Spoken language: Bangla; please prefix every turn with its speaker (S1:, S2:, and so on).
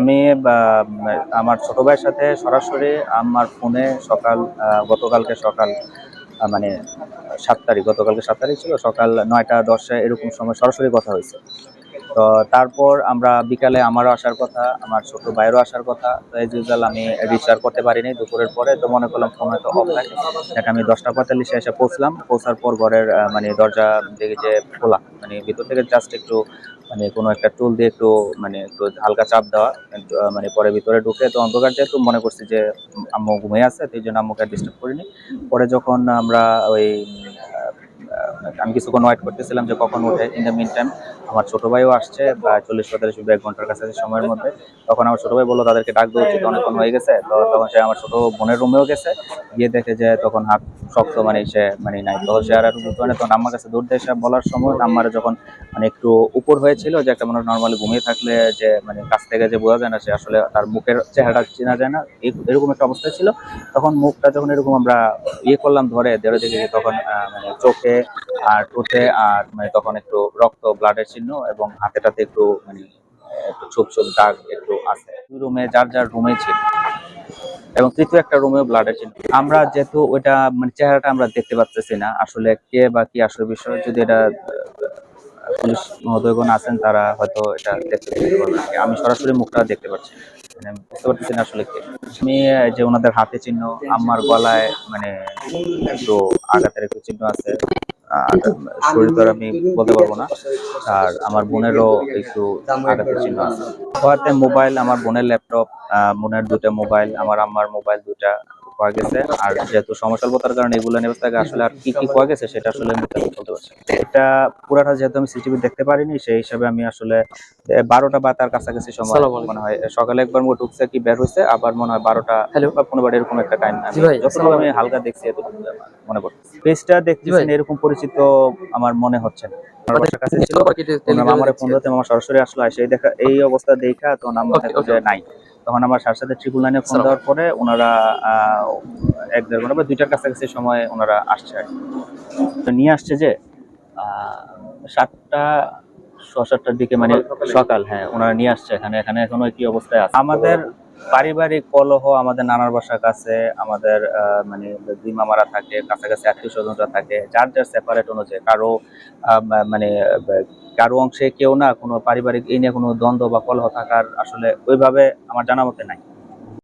S1: আমি আমার ছোট ভাইয়ের সাথে সরাসরি আমার ফোনে সকাল গতকালকে সকাল মানে সাত তারিখ, গতকালকে সাত তারিখ ছিল, সকাল নয়টা দশটা এরকম সময় সরাসরি কথা হয়েছে। তো তারপর আমরা বিকালে আমারও আসার কথা, আমার ছোট ভাইয়েরও আসার কথা, তো এই ইউজুয়াল আমি রিচার্জ করতে পারিনি দুপুরের পরে, তো মনে করলাম ফোন হয়তো অফ থাকে। দেখ আমি দশটা পঁয়তাল্লিশে এসে পৌঁছলাম, পৌঁছার পর ঘরের মানে দরজা দেখি যে খোলা মানে ভিতর থেকে জাস্ট একটু মানে কোনো একটা টুল দিয়ে একটু মানে একটু হালকা চাপ দেওয়া মানে পরে ভিতরে ঢুকে তো অন্ধকার যেহেতু মনে করছি যে আম্মু ঘুমিয়ে আছে তো এই জন্য আম্মুকে ডিস্টার্ব করিনি। পরে যখন আমরা ওই আমি কিছুক্ষণ ওয়েট করতেছিলাম যে কখন উঠে। ইন দ্য মিন টাইম আমার ছোট ভাইও আসছে বা চল্লিশ পঁয়তাল্লিশ এক ঘণ্টার কাছাকাছি সময়ের মধ্যে। তখন আমার ছোট ভাই বলল, তাদেরকে ডাক দেওয়া উচিত, অনেকক্ষণ হয়ে গেছে। তো তখন সে আমার ছোট বোনের রুমেও গেছে। গিয়ে দেখে যে তখন হাত শক্ত মানে সে মানে নাই। তো সে আর পারে তখন আমার কাছে দিয়ে এসে বলার সময় আমার যখন মানে একটু উপর হয়েছিল যে একটা মানুষ নর্মালি ঘুমিয়ে থাকলে যে মানে কাছ থেকে যে বোঝা যায় না, সে আসলে তার মুখের চেহারাটা চেনা যায় না এরকম একটা অবস্থা ছিল। তখন মুখটা যখন এরকম আমরা ইয়ে করলাম ধরে ধরে দেখে তখন মানে চোখে আর ঠোঁটে, আর মানে তখন একটু রক্ত ব্লাডের চিহ্ন এবং হাতেটাতে একটু মানে একটু ছোপ ছোপ দাগ একটু আছে। দুই রুমে, যার যার রুমে ছিল। এবং তৃতীয় একটা রুমেও ব্লাডের চিহ্ন। আমরা যেহেতু ওইটা মানে চেহারাটা আমরা দেখতে পাচ্তেছি না, আসলে কে বা কি আসল বিষয়, যদি এটা পুলিশ মহোদয়গণ আছেন, তারা হয়তো এটা দেখতে পারবেন আমি সরাসরি মুখটা দেখতে পাচ্ছি মানে বুঝতে পারতেছি না আসলে কে। আমি যে ওনাদের হাতে চিহ্ন আমার গলায় মানে একটু আঘাতের একটু চিহ্ন আছে। শরীর তো আমি বলতে পারব না। আর আমার বোনেরও একটু আঘাতের চিহ্ন আছে। মোবাইল আমার বোনের ল্যাপটপ বোনের দুটা মোবাইল আমার আম্মার মোবাইল দুটা গেছে। আর যেহেতু সমস্যালতার কারণে এগুলো নেবে থাকে আসলে আর কি কি পাওয়া গেছে সেটা আসলে আমি বলতে পারছি এটা পুরাটা যেহেতু আমি সিটিভি দেখতে পারিনি সেই হিসাবে আমি আসলে বারোটা বা তার কাছাকাছি সময় মনে হয় সকালে একবার মনে ঢুকছে কি বের হয়েছে আবার মনে হয় বারোটা. বা পনেরো এরকম একটা টাইম যতটুকু আমি হালকা দেখছি এতটুকু আমার মনে পড়ছে। পেজটা দেখতেছেন
S2: ভাই।
S1: এরকম পরিচিত আমার মনে হচ্ছে না। আমার সরাসরি আসলো দেখা এই অবস্থা দেখা তো নাম্বার নাই। তখন আমার সাথে সাথে ট্রিপল লাইনে ফোন দেওয়ার পরে ওনারা আহ, এক দেড় ঘণ্টা বা দুইটার কাছাকাছি সময় ওনারা আসছে আর। তো নিয়ে আসছে যে সাতটা ছ সাতটার দিকে মানে সকাল হ্যাঁ ওনারা নিয়ে আসছে এখানে এখানে এখনও কি অবস্থায় আছে? আমাদের পারিবারিক কলহ আমাদের নানার বাসার কাছে, আমাদের মানে দুই মামারা থাকে, কাছাকাছি আত্মীয় স্বজনরা থাকে, যার যার সেপারেট অনুযায়ী, কারও মানে কারও অংশে কেউ না, কোনো পারিবারিক এই নিয়ে কোনো দ্বন্দ্ব বা কলহ থাকার আসলে ওইভাবে আমার জানা মতে নাই।